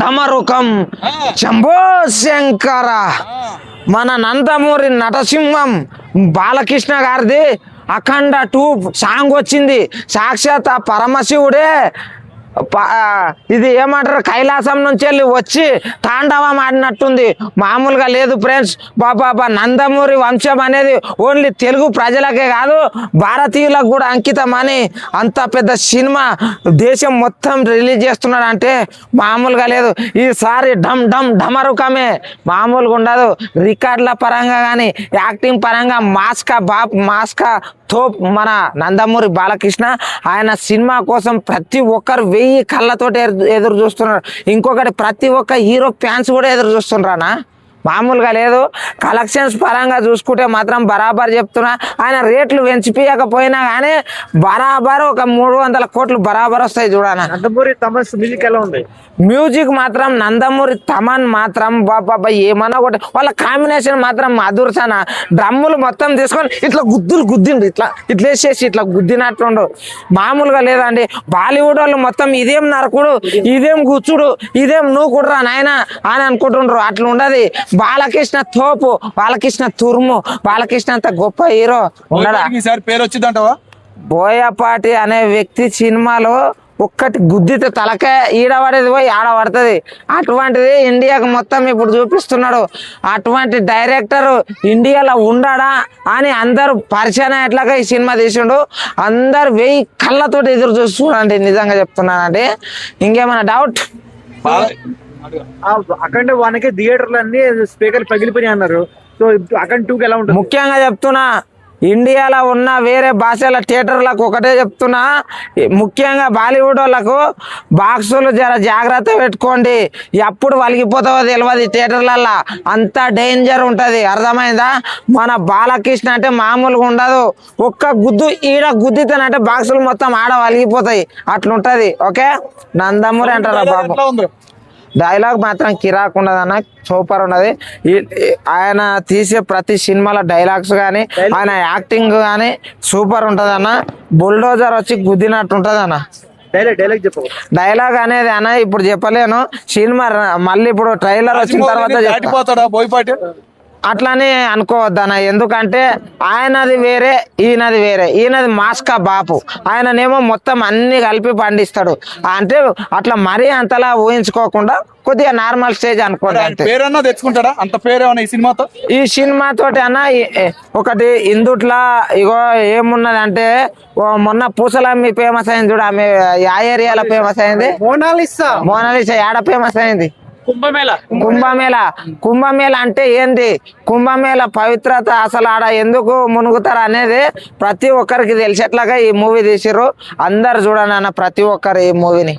డమరుకం శంభో శంకర. మన నందమూరి నటసింహం బాలకృష్ణ గారిది అఖండ two song వచ్చింది. సాక్షాత్ పరమశివుడే ఇది ఏమంటారు? కైలాసం నుంచి వెళ్ళి వచ్చి తాండవం ఆడినట్టుంది. మామూలుగా లేదు ఫ్రెండ్స్. బాబా నందమూరి వంశం అనేది ఓన్లీ తెలుగు ప్రజలకే కాదు భారతీయులకు కూడా అంకితం అని అంత పెద్ద సినిమా దేశం మొత్తం రిలీజ్ చేస్తున్నాడు అంటే మామూలుగా లేదు. ఈసారి డమ్ డమ్ డమరుకమే మామూలుగా ఉండదు. రికార్డుల పరంగా కానీ యాక్టింగ్ పరంగా మాస్కా బాప్ మాస్కా తో మన నందమూరి బాలకృష్ణ ఆయన సినిమా కోసం ప్రతి ఒక్కరు వెయ్యి కళ్ళతోటి ఎదురు- చూస్తున్నారు. ఇంకొకటి ప్రతి ఒక్క హీరో ఫ్యాన్స్ కూడా ఎదురు చూస్తున్నారానా మామూలుగా లేదు. కలెక్షన్స్ పరంగా చూసుకుంటే మాత్రం బరాబర్ చెప్తున్నా. ఆయన రేట్లు పెంచిపోయకపోయినా కానీ బరాబర్ ఒక మూడు వందల కోట్లు బరాబర్ వస్తాయి చూడనా నందమూరి తమస్ మ్యూజిక్ ఎలా ఉంది? మ్యూజిక్ మాత్రం నందమూరి తమన్ మాత్రం బాబా ఏమన్నా ఒకటి వాళ్ళ కాంబినేషన్ మాత్రం అదుర్సన డ్రమ్ములు మొత్తం తీసుకొని ఇట్లా గుద్దులు గుద్దిండు ఇట్లా ఇట్లా వేసేసి ఇట్లా గుద్దినట్టుండు. మామూలుగా లేదండి. బాలీవుడ్ వాళ్ళు మొత్తం ఇదేం నరకుడు ఇదేం గుచ్చుడు ఇదేం నువ్వు కుడరా నాయన అని అనుకుంటుండ్రు. అట్లా ఉండదు బాలకృష్ణ తోపు బాలకృష్ణ తురుము బాలకృష్ణ అంత గొప్ప హీరో ఈసారి పేరు వచ్చిందంటవా? బోయపాటి అనే వ్యక్తి సినిమాలో ఒక్కటి గుద్దితే తలకే ఈడబడేది పోయి ఆడ పడుతుంది. అటువంటిది ఇండియాకు మొత్తం ఇప్పుడు చూపిస్తున్నాడు. అటువంటి డైరెక్టర్ ఇండియాలో ఉండడా అని అందరూ పరిచయం ఎట్లాగా ఈ సినిమా తీసిండు. అందరు వెయ్యి కళ్ళతోటి ఎదురు చూస్తున్నాండి నిజంగా చెప్తున్నానండి. ఇంకేమైనా డౌట్ అఖండ వానకి థియేటర్లు అన్ని స్పీకర్ పగిలిపోయి అన్నారు. సో అఖండ టూకి ఎలా ఉంటుంది? ముఖ్యంగా చెప్తున్నా ఇండియాలో ఉన్న వేరే భాషల థియేటర్లకు ఒకటే చెప్తున్నా ముఖ్యంగా బాలీవుడ్ వాళ్ళకు బాక్సులు జర జాగ్రత్త పెట్టుకోండి. ఎప్పుడు వలిగిపోతావో తెలియదు థియేటర్లల్లో. అంత డేంజర్ ఉంటుంది. అర్థమైందా? మన బాలకృష్ణ అంటే మామూలుగా ఉండదు. ఒక్క గుద్దు ఈడ గుద్దితేనంటే బాక్సులు మొత్తం ఆడ వలిగిపోతాయి. అట్లుంటది. ఓకే? నందమూరి అంటారా బాబు? డైలాగ్ మాత్రం కిరాక్ ఉండదన్న సూపర్ ఉన్నది. ఆయన తీసే ప్రతి సినిమాలో డైలాగ్స్ కానీ ఆయన యాక్టింగ్ కానీ సూపర్ ఉంటదన్న బుల్డోజర్ వచ్చి గుద్దినట్టు ఉంటదన్న డైలాగ్ డైలాగ్ అనేది అన్న ఇప్పుడు చెప్పలేను. సినిమా మళ్ళీ ఇప్పుడు ట్రైలర్ వచ్చిన తర్వాత అట్లని అనుకోవద్దన్న. ఎందుకంటే ఆయనది వేరే ఈయనది వేరే. ఈయనది మాస్కా బాపు. ఆయననేమో మొత్తం అన్ని కలిపి పండిస్తాడు. అంటే అట్లా మరీ అంతలా ఊహించుకోకుండా కొద్దిగా నార్మల్ స్టేజ్ అనుకోండి అంతే. పేరన్నా తెచ్చుకుంటాడా? అంత పేరేమన్నా ఈ సినిమాతో? ఈ సినిమా తోటి అన్న ఒకటి ఇందుట్లా ఇగో ఏమున్నది అంటే మొన్న పూసలమ్మి ఫేమస్ అయింది చూడు ఆమె ఆ ఏరియాలో ఫేమస్ అయింది. మోనాలిసా. మోనాలిసా ఏడ ఫేమస్ అయింది? కుంభమేళ. కుంభమేళ. కుంభమేళ అంటే ఏంది? కుంభమేళ పవిత్రత అసలు ఆడ ఎందుకు మునుగుతారు అనేది ప్రతి ఒక్కరికి తెలిసేట్లాగా ఈ మూవీ తీసిర్రు. అందరు చూడనన్న ప్రతి ఒక్కరు ఈ మూవీని.